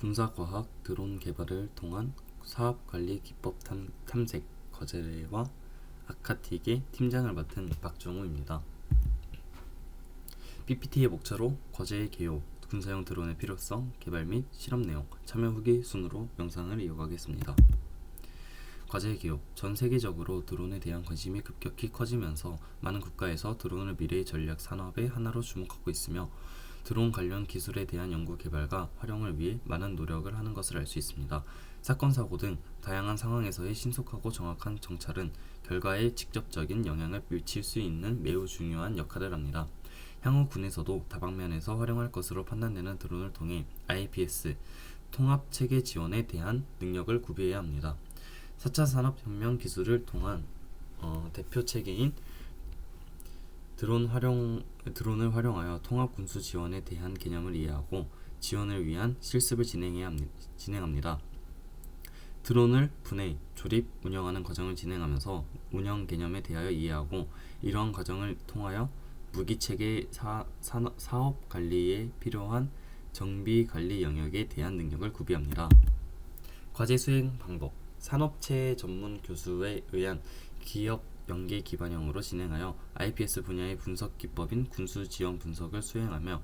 군사과학 드론 개발을 통한 사업관리 기법 탐, 탐색 거제와 아카틱의 팀장을 맡은 박정우입니다. PPT의 목차로 거제의 개요, 군사용 드론의 필요성, 개발 및 실험 내용, 참여 후기 순으로 영상을 이어가겠습니다. 과제의 기업 전 세계적으로 드론에 대한 관심이 급격히 커지면서 많은 국가에서 드론을 미래의 전략 산업의 하나로 주목하고 있으며 드론 관련 기술에 대한 연구 개발과 활용을 위해 많은 노력을 하는 것을 알 수 있습니다. 사건 사고 등 다양한 상황에서의 신속하고 정확한 정찰은 결과에 직접적인 영향을 미칠 수 있는 매우 중요한 역할을 합니다. 향후 군에서도 다방면에서 활용할 것으로 판단되는 드론을 통해 IPS 통합 체계 지원에 대한 능력을 구비해야 합니다. 4차 산업혁명 기술을 통한 어, 대표 체계인 드론 활용 드론을 활용하여 통합 군수 지원에 대한 개념을 이해하고 지원을 위한 실습을 진행해야 합니, 진행합니다. 드론을 분해, 조립, 운영하는 과정을 진행하면서 운영 개념에 대하여 이해하고 이러한 과정을 통하여 무기 체계 사, 산업, 사업 관리에 필요한 정비 관리 영역에 대한 능력을 구비합니다. 과제 수행 방법 산업체 전문 교수에 의한 기업 연계 기반형으로 진행하여 IPS 분야의 분석 기법인 군수 지원 분석을 수행하며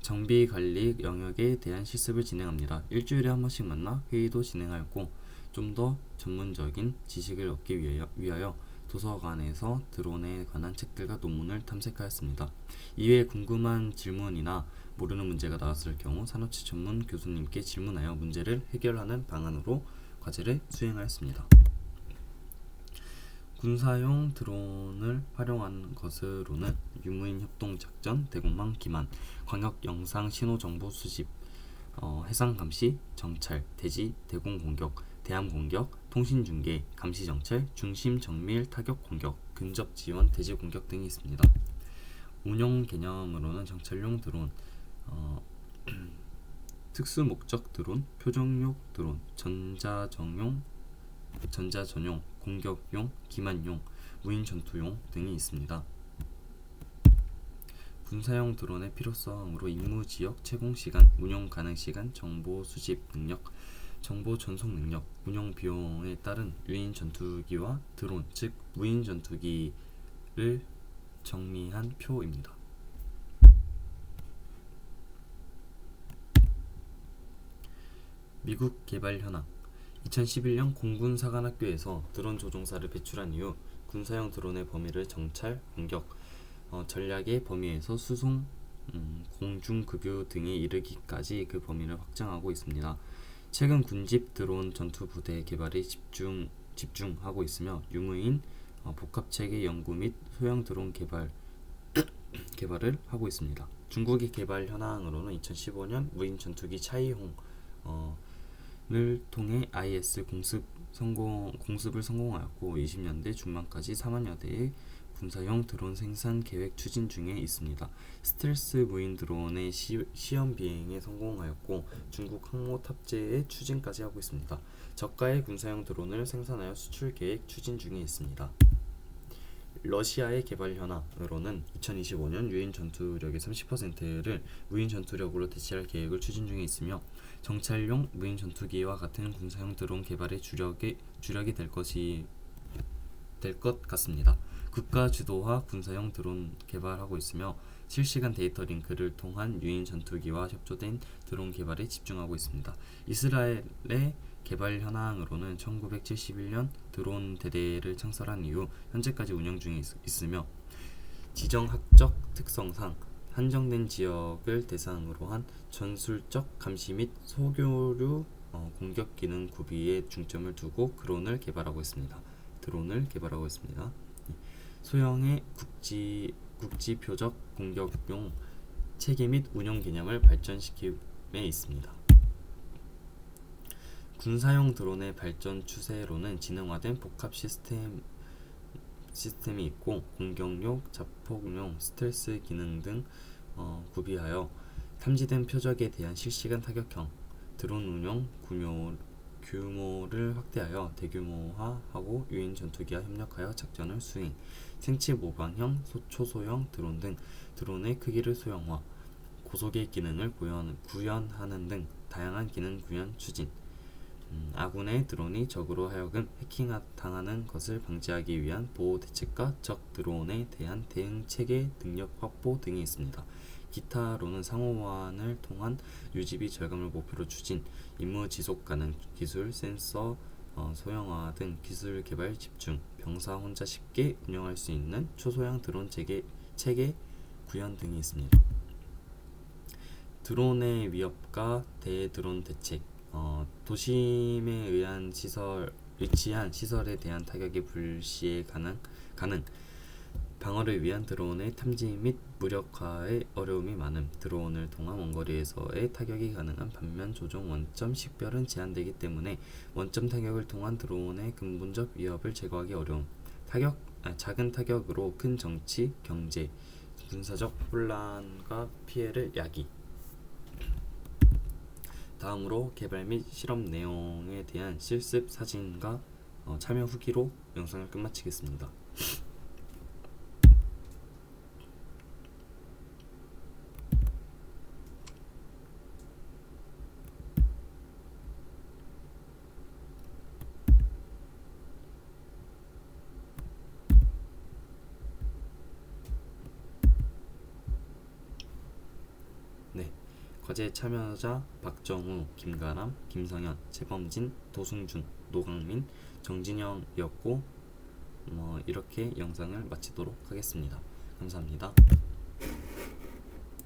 정비 관리 영역에 대한 실습을 진행합니다. 일주일에 한 번씩 만나 회의도 진행하였고 좀 더 전문적인 지식을 얻기 위하여, 위하여 도서관에서 드론에 관한 책들과 논문을 탐색하였습니다. 이외에 궁금한 질문이나 모르는 문제가 나왔을 경우 산업체 전문 교수님께 질문하여 문제를 해결하는 방안으로 과제를 수행하였습니다. 군사용 드론을 활용한 것으로는 유무인 협동 작전, 대공망 기만, 광역 영상 신호 정보 수집, 어, 해상 감시, 정찰, 대지, 대공 공격, 대함 공격, 통신 중계, 감시 정찰, 중심 정밀 타격 공격, 근접 지원, 대지 공격 등이 있습니다. 운용 개념으로는 정찰용 드론, 어, 특수 목적 드론, 표정용 드론, 전자정용, 전자 전용, 공격용, 기만용, 무인 전투용 등이 있습니다. 군사용 드론의 필요성으로 임무 지역 채공 시간, 운용 가능 시간, 정보 수집 능력, 정보 전송 능력, 운용 비용에 따른 유인 전투기와 드론, 즉 무인 전투기를 정리한 표입니다. 미국 개발 현황 2011년 공군 사관학교에서 드론 조종사를 배출한 이후 군사용 드론의 범위를 정찰, 공격, 어, 전략의 범위에서 수송, 음, 공중급유 등에 이르기까지 그 범위를 확장하고 있습니다. 최근 군집 드론 전투 부대 개발에 집중 집중하고 있으며 유무인 어, 복합체계 연구 및 소형 드론 개발 개발을 하고 있습니다. 중국의 개발 현황으로는 2015년 무인 전투기 차이홍 어, 를 통해 IS 공습 성공 공습을 성공하였고 20년대 중반까지 4만여 대의 군사용 드론 생산 계획 추진 중에 있습니다. 스텔스 무인 드론의 시, 시험 비행에 성공하였고 중국 항모 탑재에 추진까지 하고 있습니다. 저가의 군사용 드론을 생산하여 수출 계획 추진 중에 있습니다. 러시아의 개발 현황으로는 2025년 유인 전투력의 30%를 무인 전투력으로 대체할 계획을 추진 중에 있으며 정찰용 무인 전투기와 같은 군사용 드론 개발에 주력이 주력이 될 것이 될 것 같습니다. 국가 주도화 군사용 드론 개발하고 있으며 실시간 데이터 링크를 통한 유인 전투기와 협조된 드론 개발에 집중하고 있습니다. 이스라엘의 개발 현황으로는 1971년 드론 대대를 창설한 이후 현재까지 운영 중에 있, 으며 지정학적 특성상 한정된 지역을 대상으로 한 전술적 감시 및 소교류 어, 공격 기능 구비에 중점을 두고 드론을 개발하고 있습니다. 드론을 개발하고 있습니다. 소형의 국지 국지표적 공격용 체계 및 운영 개념을 발전시킴에 있습니다. 군사용 드론의 발전 추세로는 지능화된 복합 시스템 시스템이 있고 공격용, 자폭용, 스텔스 기능 등 어, 구비하여 탐지된 표적에 대한 실시간 타격형 드론 운용 규모, 규모를 확대하여 대규모화하고 유인 전투기와 협력하여 작전을 수행, 생체 모방형, 초소형 드론 등 드론의 크기를 소형화, 고속의 기능을 구현, 구현하는 등 다양한 기능 구현 추진 음, 아군의 드론이 적으로 하여금 해킹 당하는 것을 방지하기 위한 보호 대책과 적 드론에 대한 대응 체계 능력 확보 등이 있습니다. 기타로는 상호환을 통한 유지비 절감을 목표로 추진, 임무 지속 가능 기술, 센서 어, 소형화 등 기술 개발 집중, 병사 혼자 쉽게 운영할 수 있는 초소형 드론 체계, 체계 구현 등이 있습니다. 드론의 위협과 대드론 대책 어, 도심에 의한 시설 위치한 시설에 대한 타격의 불시에 가능 가능. 방어를 위한 드론의 탐지 및 무력화의 어려움이 많음. 드론을 통한 원거리에서의 타격이 가능한 반면 조종 원점 식별은 제한되기 때문에 원점 타격을 통한 드론의 근본적 위협을 제거하기 어려움. 타격 아, 작은 타격으로 큰 정치 경제 군사적 혼란과 피해를 야기 다음으로 개발 및 실험 내용에 대한 실습 사진과 어, 참여 후기로 영상을 끝마치겠습니다. 과제 참여자 박정우, 김가람, 김성현, 재범진, 도승준, 노강민, 정진영이었고 뭐 이렇게 영상을 마치도록 하겠습니다. 감사합니다.